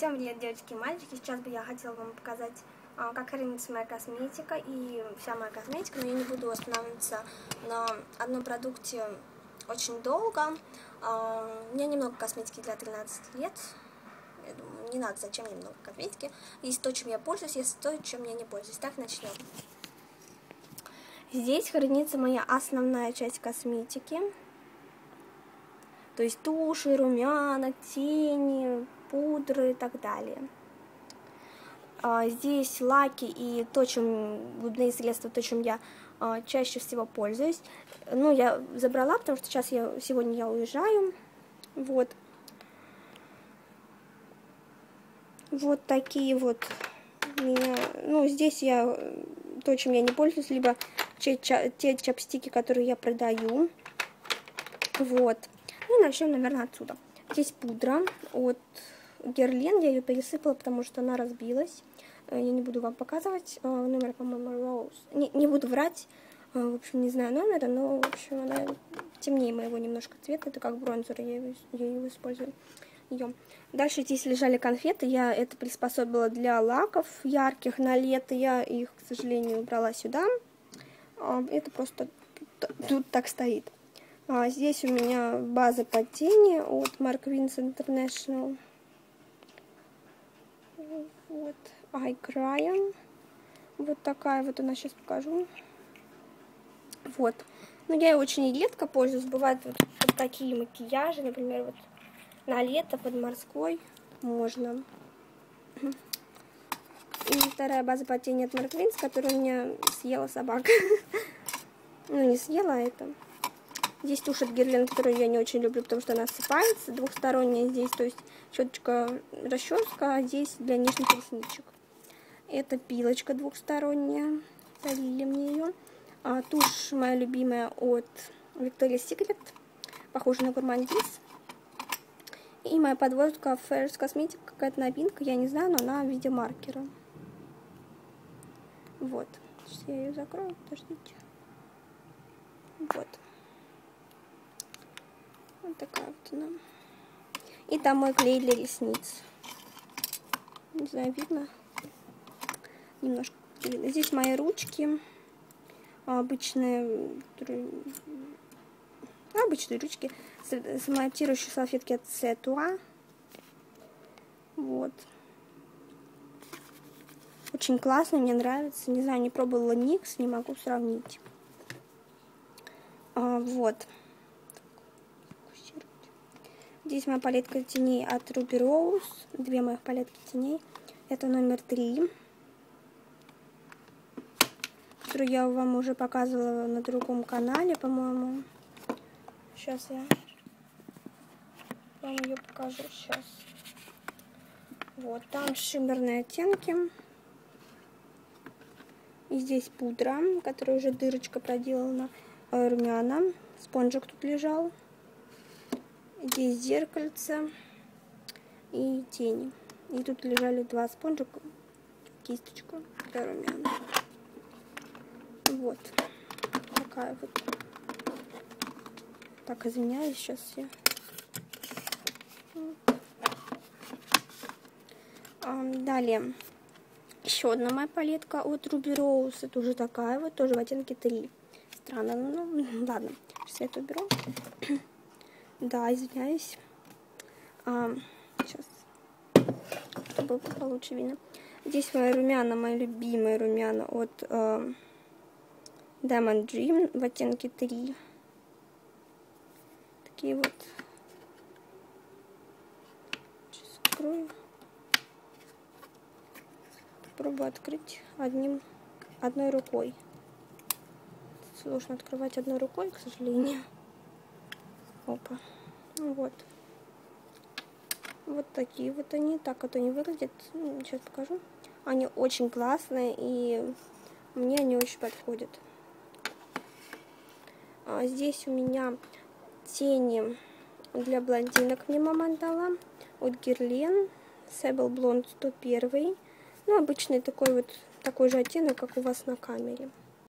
Всем привет, девочки и мальчики! Сейчас бы я хотела вам показать, а, как хранится моя косметика и вся моя косметика, но я не буду останавливаться на одном продукте очень долго. А, у меня немного косметики для 13 лет. Я думаю, не надо, зачем мне много косметики. Есть то, чем я пользуюсь, есть то, чем я не пользуюсь. Так, начнем. Здесь хранится моя основная часть косметики. То есть туши, румяна, тени, пудры и так далее. А, здесь лаки и то, чем губные средства, то, чем я а, чаще всего пользуюсь. Ну, я забрала, потому что сейчас я, сегодня я уезжаю. Вот. Вот такие вот ну, здесь я, то, чем я не пользуюсь, либо те, те чапстики, которые я продаю. Вот. Ну, начнем, наверное, отсюда. Здесь пудра от Герлен, я ее пересыпала, потому что она разбилась. Э, я не буду вам показывать. Э, номер, по-моему, Rose. Не, не буду врать. Э, в общем, не знаю номера, но, в общем, она темнее моего немножко цвета. Это как бронзер, я, его, я его использую. Ее. Дальше здесь лежали конфеты. Я это приспособила для лаков ярких на лето. Я их, к сожалению, убрала сюда. Это просто тут так стоит. А здесь у меня база под тени от Mark Vince International. Вот, I Cry. Вот такая вот она, сейчас покажу. Вот. Но я очень редко пользуюсь. Бывают вот, вот такие макияжи, например, вот на лето под морской можно. И вторая база по тени от Mark Vince, которую у меня съела собака. ну, не съела, а это Здесь тушь от Герлен, которую я не очень люблю, потому что она осыпается. Двухсторонняя здесь, то есть щеточка расческа, а здесь для нижних ресничек. Это пилочка двухсторонняя. Дарили мне ее. А, тушь моя любимая от Victoria's Secret. Похожа на гурмандиз. И моя подводка Ferris Cosmetics. Какая-то новинка, я не знаю, но она в виде маркера. Вот. Сейчас я ее закрою, подождите. Вот. Вот такая вот она. И там мой клей для ресниц. Не знаю, видно? Немножко видно. Здесь мои ручки. Обычные, обычные ручки. Самонтирующие салфетки от Сетуа. Вот. Очень классно, мне нравится. Не знаю, не пробовала Никс, не могу сравнить. А, вот. Здесь моя палетка теней от Ruby Rose. Две моих палетки теней. Это номер три. Которую я вам уже показывала на другом канале, по-моему. Сейчас я вам ее покажу. Сейчас. Вот, там шиммерные оттенки. И здесь пудра, которая уже дырочка проделана. Э, румяна. Спонжик тут лежал. Здесь зеркальце и тени. И тут лежали два спонжика, кисточка для румян. Вот. Такая вот. Так, извиняюсь, сейчас я... Далее. Еще одна моя палетка от Ruby Rose. Это уже такая вот, тоже в оттенке 3. Странно, ну ладно. Сейчас я это уберу. Да, извиняюсь. А, сейчас, чтобы получше видно. Здесь мои румяна, мои любимые румяна от э, Diamond Dream в оттенке 3. Такие вот. Сейчас открою. Попробую открыть одним, одной рукой. Сложно открывать одной рукой, к сожалению. Опа. Ну вот. Вот такие вот они. Так вот они выглядят. Сейчас покажу. Они очень классные и мне они очень подходят. А здесь у меня тени для блондинок мне мама дала. От Герлен. Sable Blonde 101. Ну, обычный такой вот, такой же оттенок, как у вас на камере.